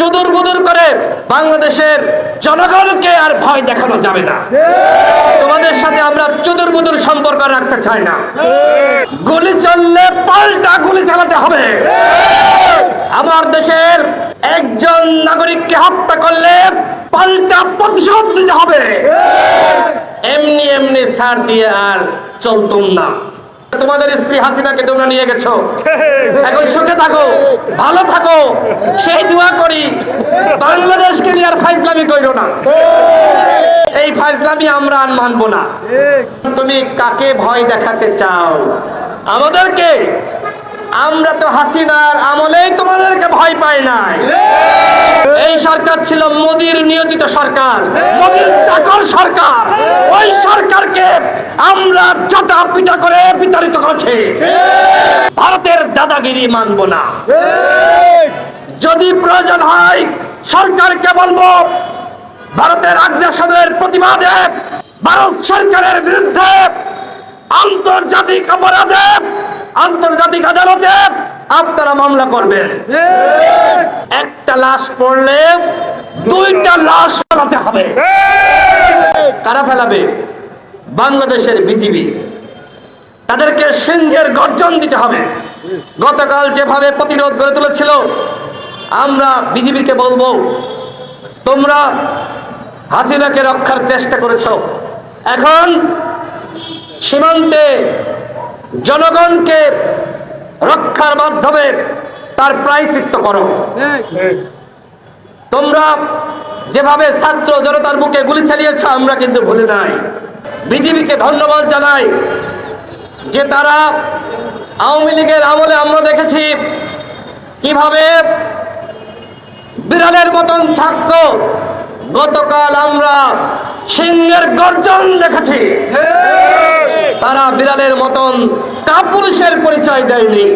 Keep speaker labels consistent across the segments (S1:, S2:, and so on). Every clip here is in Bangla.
S1: চুদুর বুদুর করে বাংলাদেশের জনগণকে আর ভয় দেখানো যাবে না। তোমাদের সাথে আমরা চুদুর বুদুর সম্পর্ক রাখতে চাই না। গুলি চললে পাল্টা গুলি চালাতে হবে। আমার দেশের একজন নাগরিককে হত্যা করলে পাল্টা প্রতিশোধ দিতে হবে। এমনি এমনি ছাড় দিয়ে আর চলতুম না। তোমাদের স্ত্রী হাসিনাকে তোমরা নিয়ে গেছো। এখন সুখে থাকো, ভালো থাকো, সেই দোয়া করি। বাংলাদেশকে নিয়ে আর ফাইজলামি করো না। এই ফাইজলামি আমরা আর মানবো না। তুমি কাকে ভয় দেখাতে চাও? আমাদেরকে আমরা তো হাসিনার আমলেই তোমাদেরকে ভয় পাই নাই। এই সরকার ছিল মোদির নিয়োজিত সরকার, মোদির চাকর সরকার। ওই সরকারকে আমরা চাটা পিটা করে বিতাড়িত করেছি। ভারতের দাদাগিরি মানব না। যদি প্রয়োজন হয়, সরকারকে বলব, ভারতের আগ্রাসনের প্রতিবাদে ভারত সরকারের বিরুদ্ধে আন্তর্জাতিক অপরাধে আন্তর্জাতিক আদালতে আপনারা মামলা করবেন। একটা লাশ পড়লে দুইটা লাশ ফেলাতে হবে। কারা ফেলাবে? বাংলাদেশের বিজিবি। তাদেরকে সিংহের গর্জন দিতে হবে। গতকাল যেভাবে প্রতিরোধ গড়ে তুলেছিল, আমরা বিজিবিকে বলব, তোমরা হাসিনাকে রক্ষার চেষ্টা করেছ। এখন সীমান্তে জনগণকে রক্ষার মাধ্যমে তার প্রায়শ্চিত্ত করো। তোমরা যেভাবে ছাত্র জনতার বুকে গুলি চালিয়েছ, আমরা কিন্তু ভুলে নাই। বিজেপিকে ধন্যবাদ জানাই যে তারা আওয়ামী লীগের আমলে আমরা দেখেছি কীভাবে বিড়ালের মতন থাকতো। গতকাল আমরা সিংহের গর্জন দেখেছি। তারা বিড়ালের মতন কাপুরুষের পরিচয় দেয়নি।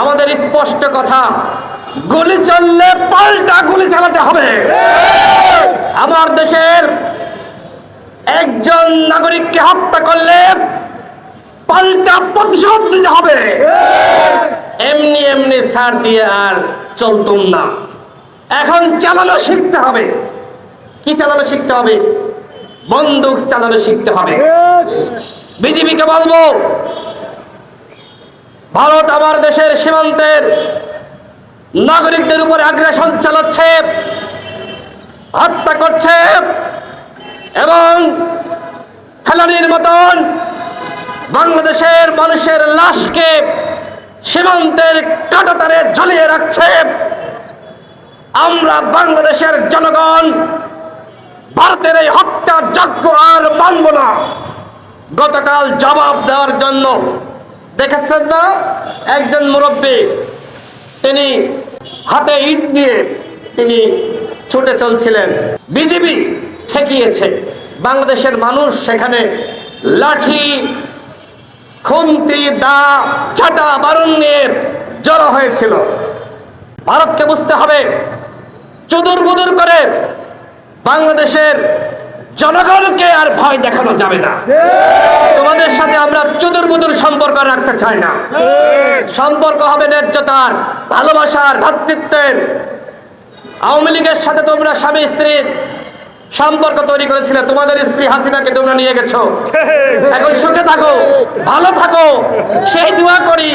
S1: আমাদের স্পষ্ট কথা, গুলি চললে পাল্টা গুলি চালাতে হবে। আমার দেশের একজন নাগরিককে হত্যা করলে পাল্টা প্রতিশোধ দিতে হবে। এমনি এমনি ছাড় দিয়ে আর চলতুম না। এখন চালানো শিখতে হবে। কি চালানো শিখতে হবে? বন্দুক চালানো শিখতে হবে। বিজেপিকে বলব ভারত আমার দেশের সীমান্তের নাগরিকদের উপরে আগ্রাসন চালাচ্ছে, হত্যা করছে এবং ফেলানির মতন বাংলাদেশের মানুষের লাশকে সীমান্তের কাটাতারে ঝুলিয়ে রাখছে। আমরা বাংলাদেশের জনগণ, ভারতের এই হত্যা যজ্ঞ আর মানব না। গতকাল জবাব দেওয়ার জন্য দেখেছেন না? একজন মুরব্বী, তিনি হাতে ইট নিয়ে তিনি ছুটে চলছিলেন। বিজেপি ঠেকিয়েছে। বাংলাদেশের মানুষ সেখানে লাঠি, খুন্তি, দা ছাটা বারুণ নিয়ে জড়ো হয়েছিল। ভারতকে বুঝতে হবে। চুদুর বুদুর করে বাংলাদেশের জনগণকে আর ভয় দেখানো যাবে না। তোমাদের সাথে আমরা চুদুর বুদুর সম্পর্ক রাখতে চাই না। সম্পর্ক হবে ন্যায্যতার, ভালোবাসার, ভ্রাতৃত্বের। আওয়ামী লীগের সাথে তোমরা স্বামী স্ত্রীর সম্পর্ক তৈরি করেছিলে। তোমাদের স্ত্রী হাসিনাকে তোমরা নিয়ে গেছো। এখন সুখে থাকো, ভালো থাকো, সেই দোয়া করি।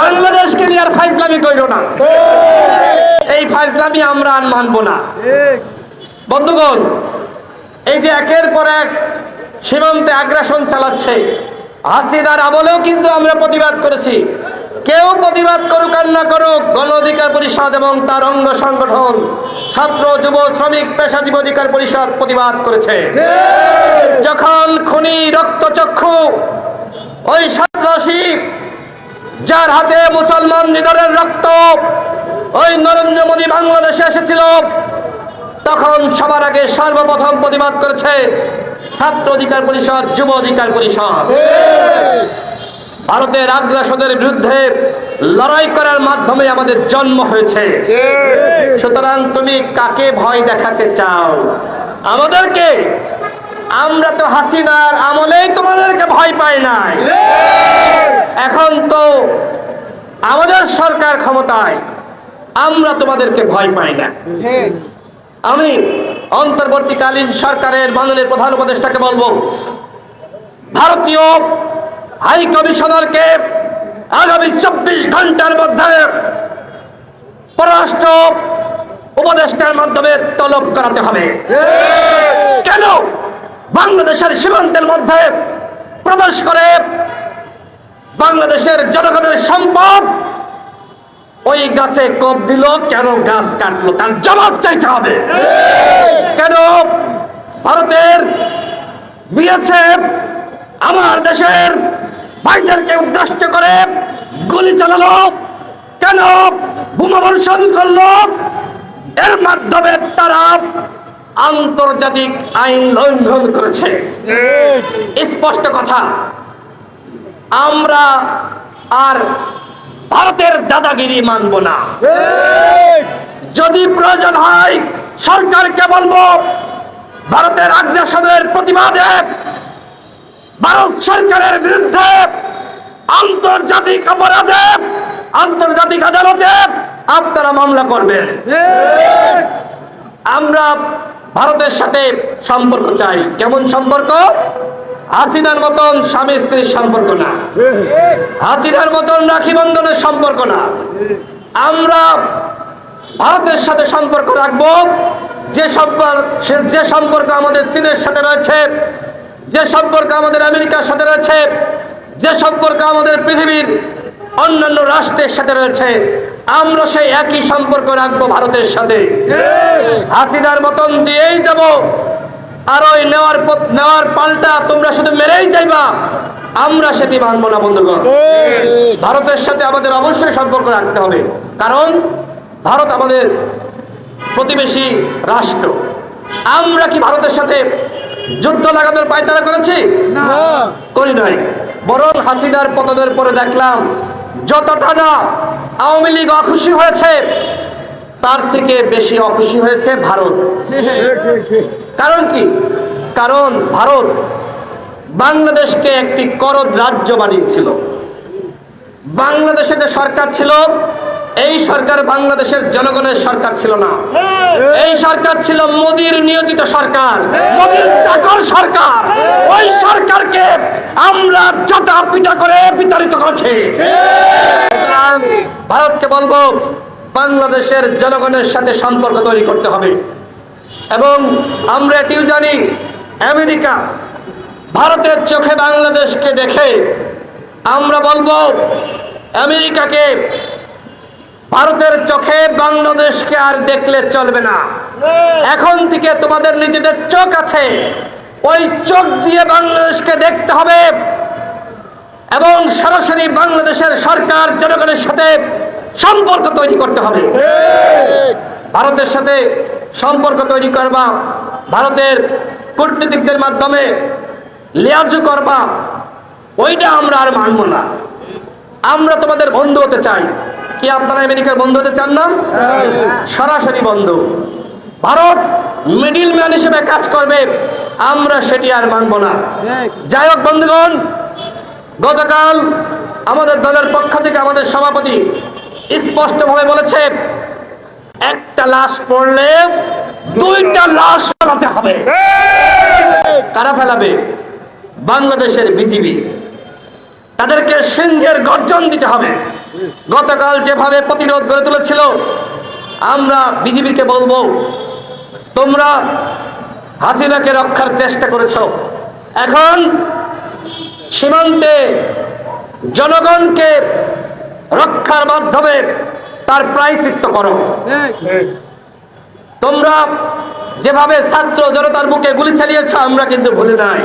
S1: বাংলাদেশকে নিয়ে আর ফাইজলামি কইরো না। এই ফাইজলামি আমরা আর মানবো না। বন্ধুগণ এই যে একের পর এক সীমান্তে আগ্রাসন চালাচ্ছে। হাসিদার আমলেও কিন্তু আমরা প্রতিবাদ করেছি। কেউ প্রতিবাদ করুক আর না করুক, গণ অধিকার পরিষদ এবং তার অঙ্গ সংগঠন, ছাত্র, যুব, শ্রমিক, পেশাজীবী অধিকার পরিষদ প্রতিবাদ করেছে। যখন খুনি রক্তচক্ষু ওই সন্ত্রাসী যার হাতে মুসলমান নিধনের রক্ত, ওই নরেন্দ্র মোদী বাংলাদেশে এসেছিল তখন সবার আগে সর্বপ্রথম প্রতিবাদ করেছে ছাত্র অধিকার পরিষদ, যুব অধিকার পরিষদ। ভারতের আগ্রাসনের বিরুদ্ধে লড়াই করার মাধ্যমে আমাদের জন্ম হয়েছে। সুতরাং তুমি কাকে ভয় দেখাতে চাও? আমাদেরকে? আমরা তো হাসিনার আমলেই তোমাদেরকে ভয় পাই নাই। এখন তো আমাদের সরকার ক্ষমতায়, আমরা তোমাদেরকে ভয় পাই না। আমি অন্তর্বর্তীকালীন সরকারের মাননীয় প্রধান উপদেষ্টাকে বলব, ভারতীয় হাই কমিশনারকে আগামী চব্বিশ ঘণ্টার মধ্যে পররাষ্ট্র উপদেষ্টার মাধ্যমে তলব করাতে হবে। কেন? বাংলাদেশের সীমান্তের মধ্যে প্রবেশ করে বাংলাদেশের জনগণের সম্পদ ওই গাছে কোপ দিল কেন গাছ কাটলো? তার জবাব চাইতে হবে। কেন? ভারতের বিএসএফ আমার দেশের ভাইদেরকে উদ্দেশ্য করে গুলি চালালো। কেন? বোমা বর্ষণ করল। এর মাধ্যমে তারা আন্তর্জাতিক আইন লঙ্ঘন করেছে। স্পষ্ট কথা আমরা আর ভারতের দাদাগিরি মানব না। যদি প্রয়োজন হয় সরকারকে বলব ভারতের আগ্রাসনের প্রতিবাদে ভারত সরকারের বিরুদ্ধে আন্তর্জাতিক অপরাধে আন্তর্জাতিক আদালতে আপনারা মামলা করবেন। আমরা ভারতের সাথে সম্পর্ক চাই। কেমন সম্পর্ক? হাসিনার মতন স্বামী স্ত্রীর সম্পর্ক না। হাসিনার মতন রাখি বন্ধনের সম্পর্ক না। আমরা ভারতের সাথে সম্পর্ক রাখব। যে সম্পর্ক যে সম্পর্ক আমাদের চীনের সাথে রয়েছে, যে সম্পর্ক আমাদের আমেরিকার সাথে রয়েছে, যে সম্পর্ক আমাদের পৃথিবীর অন্যান্য রাষ্ট্রের সাথে রয়েছে, আমরা সেই একই সম্পর্ক রাখব ভারতের সাথে। হাসিনার মতন দিয়েই যাব। আর ওই নেওয়ার পথ- নেওয়ার পাল্টা তোমরা শুধু মেরেই যাইবা আমরা সেটি মানবো না বন্ধুগণ। ভারতের সাথে আমাদের অবশ্যই সম্পর্ক রাখতে হবে। কারণ ভারত আমাদের প্রতিবেশী রাষ্ট্র। আমরা কি ভারতের সাথে যুদ্ধ লাগানোর পায়তারা করেছি? করি নাই। বরং হাসিনার পতনের পরে দেখলাম যতটা না আওয়ামী লীগ অখুশি হয়েছে তার থেকে বেশি অখুশি হয়েছে ভারত। কারণ কি? কারণ ভারত বাংলাদেশকে একটি করদ রাজ্য বানিয়েছিল। বাংলাদেশে যে সরকার ছিল এই সরকার বাংলাদেশের জনগণের সরকার ছিল না। এই সরকার ছিল মোদির নিয়োজিত সরকার। মোদির চাকর সরকার। ওই সরকারকে আমরা চাটা পিটা করে বিতাড়িত করেছি। ভারতকে বলব বাংলাদেশের জনগণের সাথে সম্পর্ক তৈরি করতে হবে। এবং আমরা এটিও জানি, আমেরিকা ভারতের চোখে বাংলাদেশকে দেখে আমরা বলব, আমেরিকাকে ভারতের চোখে বাংলাদেশকে আর দেখলে চলবে না। এখন থেকে তোমাদের নিজেদের চোখ আছে। ওই চোখ দিয়ে বাংলাদেশকে দেখতে হবে এবং সরাসরি বাংলাদেশের সরকার, জনগণের সাথে সম্পর্ক তৈরি করতে হবে। ভারতের সাথে সম্পর্ক তৈরি করবা, ভারতের কূটনীতিকদের মাধ্যমে লিয়াজু করবা, ওইটা আমরা আর মানব না। আমরা তোমাদের বন্ধু হতে চাই। কি আপনারা আমেরিকার বন্ধু হতে চান না? সরাসরি বন্ধু। ভারত মিডিল ম্যান হিসেবে কাজ করবে, আমরা সেটি আর মানব না। যাই হোক, বন্ধুগণ, গতকাল আমাদের দলের পক্ষ থেকে আমাদের সভাপতি স্পষ্টভাবে বলেছে একটা লাশ পড়লে দুইটা লাশ ফেলাতে হবে। কারা ফেলাবে? বাংলাদেশের বিজিবি। তাদেরকে সিংহের গর্জন দিতে হবে। গতকাল যেভাবে প্রতিরোধ গড়ে তুলেছিল, আমরা বিজিবিকে বলব, তোমরা হাসিনাকে রক্ষার চেষ্টা করেছ। এখন সীমান্তে জনগণকে রক্ষার মাধ্যমে তার প্রায়শ্চিত্ত করো। তোমরা যেভাবে ছাত্র জনতার বুকে গুলি চালিয়েছ আমরা কিন্তু ভুলে নাই।